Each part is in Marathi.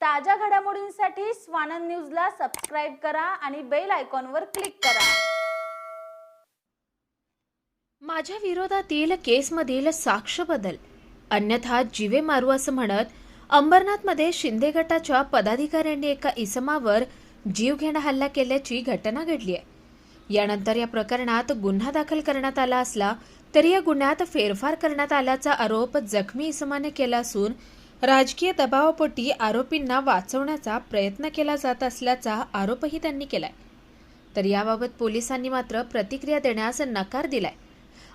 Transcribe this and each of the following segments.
ताज्या घडामोडींसाठी स्वानंद न्यूजला सबस्क्राईब करा आणि बेल आयकॉनवर क्लिक करा. माझ्या विरोधातील केसमधील साक्ष बदल अन्यथा जीवे मारू असं म्हणत अंबरनाथमध्ये शिंदे गटाच्या पदाधिकाऱ्यांनी एका इसमावर जीवघेणा हल्ला केल्याची घटना घडली आहे. यानंतर या प्रकरणात गुन्हा दाखल करण्यात आला असला तरी या गुन्ह्यात फेरफार करण्यात आल्याचा आरोप जखमी इसमाने केला असून राजकीय दबावापोटी आरोपींना वाचवण्याचा प्रयत्न केला जात असल्याचा आरोपही त्यांनी केलाय. तर याबाबत पोलिसांनी मात्र प्रतिक्रिया देण्यास नकार दिलाय.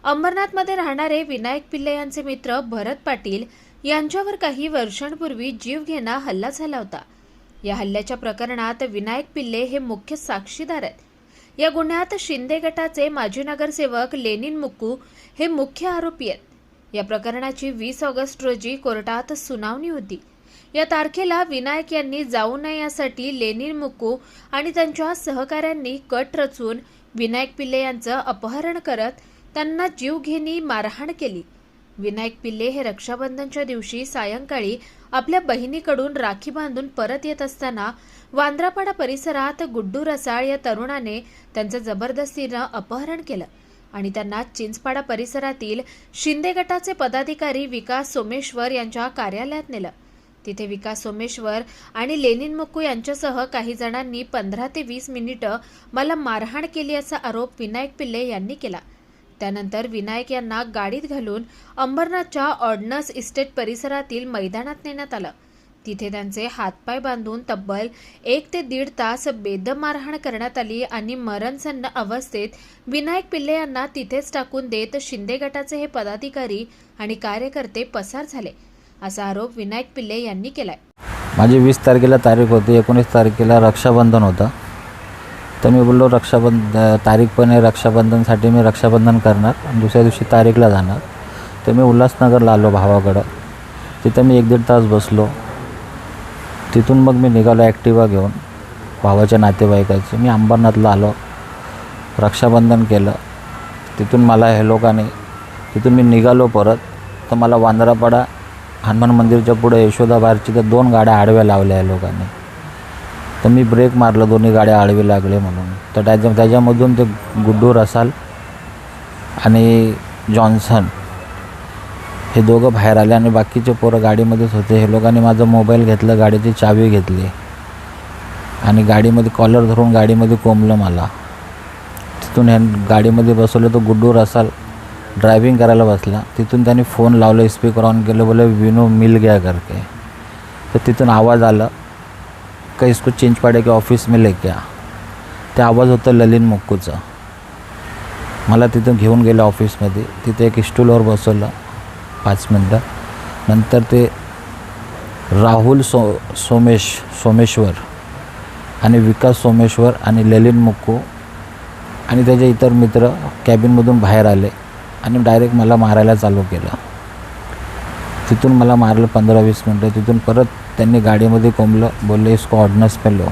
अंबरनाथमध्ये राहणारे विनायक पिल्ले यांचे मित्र भरत पाटील यांच्यावर काही वर्षांपूर्वी जीवघेणा हल्ला झाला होता. या हल्ल्याच्या प्रकरणात विनायक पिल्ले हे मुख्य साक्षीदार आहेत. या गुन्ह्यात शिंदे गटाचे माजी नगरसेवक लेनिन मुक्कू हे मुख्य आरोपी आहेत. या प्रकरणाची वीस ऑगस्ट रोजी कोर्टात सुनावणी होती. या तारखेला विनायक यांनी जाऊ नये यासाठी लेनिन मुकू आणि त्यांच्या सहकाऱ्यांनी कट रचून विनायक पिल्ले यांचं अपहरण करत त्यांना जीवघेणी मारहाण केली. विनायक पिल्ले हे रक्षाबंधनच्या दिवशी सायंकाळी आपल्या बहिणीकडून राखी बांधून परत येत असताना वांद्रापाडा परिसरात गुड्डू रसाळ या तरुणाने त्यांचं जबरदस्तीनं अपहरण केलं. आणि त्यांना चिंचपाडा परिसरातील शिंदे गटाचे पदाधिकारी विकास सोमेश्वर यांच्या कार्यालयात नेलं. तिथे विकास सोमेश्वर आणि लेनिन मुक्कू यांच्यासह काही जणांनी पंधरा ते वीस मिनिटं मला मारहाण केली असा आरोप विनायक पिल्ले यांनी केला. त्यानंतर विनायक यांना गाडीत घालून अंबरनाथच्या ऑर्डनस इस्टेट परिसरातील मैदानात नेण्यात आलं. तिथे त्यांचे हातपाय बांधून तब्बल एक ते दीड तास बेदम मारहाण करण्यात आली आणि मरणसन्न अवस्थेत विनायक पिल्ले यांना तिथेच टाकून देत शिंदे गटाचे हे पदाधिकारी आणि कार्यकर्ते पसार झाले. असा आरोप विनायक पिल्ले यांनी केलाय. माझी वीस तारखेला तारीख होती एकोणीस तारखेला रक्षाबंधन होतं. तर मी बोललो रक्षाबंध तारीख पण आहे रक्षाबंधनसाठी मी रक्षाबंधन करणार आणि दुसऱ्या दिवशी तारीखला जाणार. तर मी उल्हासनगरला आलो भावाकडं. तिथं मी एक दीड तास बसलो. तिथून मग मी निघालो ॲक्टिवा घेऊन. भावाच्या नातेवाईकाची. मी अंबरनाथला आलो. रक्षाबंधन केलं. तिथून मला हे लोकांनी तिथून मी निघालो परत. तर मला वांद्रापाडा हनुमान मंदिरच्या पुढे यशोदाबाहेरची तर दोन गाड्या आडव्या लावल्या या लोकांनी. तर मी ब्रेक मारलं. दोन्ही गाड्या आडवी लागले म्हणून. तर त्याच्या त्याच्यामधून ते गुड्डू रसाल आणि जॉन्सन. हे दोघं बाहेर आले आणि बाकीचे पोरं गाडीमध्येच होते. हे लोकांनी माझा मोबाईल घेतलं गाडीची चावी घेतली. आणि गाडीमध्ये कॉलर धरून गाडीमध्ये कोंबलं मला. तिथून ह्या गाडीमध्ये बसवलं तर गुड्डू रसाल ड्रायव्हिंग करायला बसला. तिथून त्यांनी फोन लावलं स्पीकर ऑन केलं बोले विनो मिल गया करके. तर तिथून आवाज आला का इसको चेंज पाडे की ऑफिस मी ले गया ते आवाज होतं ललिन मुक्कूचा. मला तिथून घेऊन गेलं ऑफिसमध्ये. तिथे एक स्टूलवर बसवलं. पाच मिनटं. नंतर ते राहुल सो सोमेश सोमेश्वर आणि विकास सोमेश्वर आणि ललिन मुक्कू आणि त्याचे इतर मित्र कॅबिनमधून बाहेर आले आणि डायरेक्ट मला मारायला चालू केलं. तिथून मला मारलं पंधरा वीस मिनटं. तिथून परत त्यांनी गाडीमध्ये कोंबलं बोलले इसको ऑर्डनस पेलो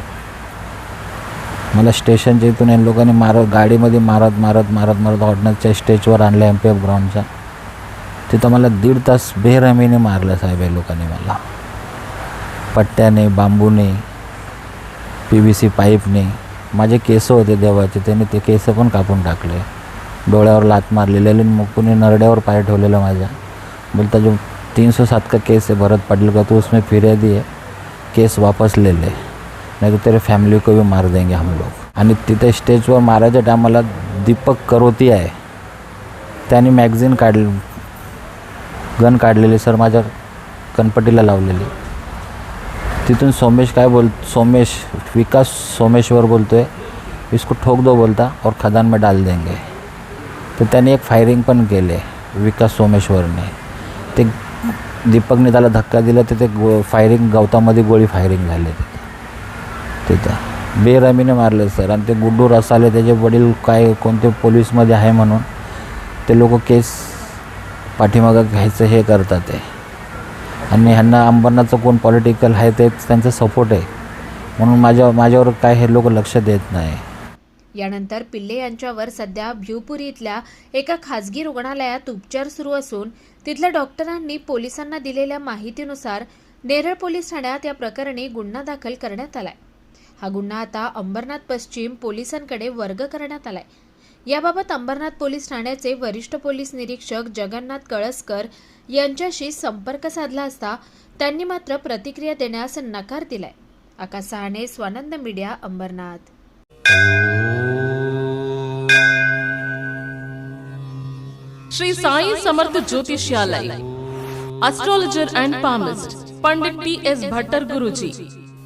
मला स्टेशनच्या इथून या लोकांनी मारत गाडीमध्ये मारत मारत मारत मारत ऑर्डनसच्या स्टेजवर आणलं एम पी एफ ग्राउंडच्या तिथं मला दीड तास बेरहमीने मारलं साहेब या लोकांनी मला. पट्ट्याने बांबूने पी व्ही सी पाईपने माझे केस होते देवाचे त्याने ते केस पण कापून टाकले. डोळ्यावर लात मारलेले मग कुणी नरड्यावर पाय ठेवलेलं माझ्या. बोलता जो तीन सौ सात का केस है भरत पाटिल का तो उसमें फिर्यादी है केस वापस ले ले. नहीं तो तेरे फॅमिली को भी मार देंगे हम लोग. आणि तिथे स्टेजवर मारायच्या टायमाला दीपक करोती आहे. त्याने मॅगझिन काढली गन काढलेली सर माझ्या कनपटीला लावलेली. तिथून सोमेश काय बोल सोमेश विकास सोमेश्वर बोलतो आहे इसको ठोक दो बोलता और खदान में डाल देंगे. तर त्याने एक फायरिंग पण केले विकास सोमेश्वरने. ते दीपकने त्याला धक्का दिला तर ते गो फायरिंग गवतामध्ये गोळी फायरिंग झाले. तिथे तिथं. बेरमीने मारले सर. आणि ते गुड्डू रसाले त्याचे वडील काय कोणते पोलीसमध्ये आहे म्हणून ते लोक केस पाठीमागं घ्यायचं हे करतात ते. आणि ह्यांना अंबरनाथचं कोण पॉलिटिकल आहे ते त्यांचा सपोर्ट आहे. म्हणून माझ्या माझ्यावर काय हे लोक लक्ष देत नाही. यानंतर पिल्ले यांच्यावर सध्या भिवपुरी इथल्या एका खासगी रुग्णालयात उपचार सुरू असून तिथल्या डॉक्टरांनी पोलिसांना दिलेल्या माहितीनुसार नेरळ पोलीस ठाण्यात या प्रकरणी गुन्हा दाखल करण्यात आलाय. हा गुन्हा आता अंबरनाथ पश्चिम पोलिसांकडे वर्ग करण्यात आलाय. याबाबत अंबरनाथ पोलीस ठाण्याचे वरिष्ठ पोलीस निरीक्षक जगन्नाथ कळसकर यांच्याशी संपर्क साधला असता त्यांनी मात्र प्रतिक्रिया देण्यास नकार दिलाय. Akash Sahane Swanand media Ambernath. Shri Sai Samarth ज्योतिषालय astrologer and palmist Pandit T S Bhattar Guruji.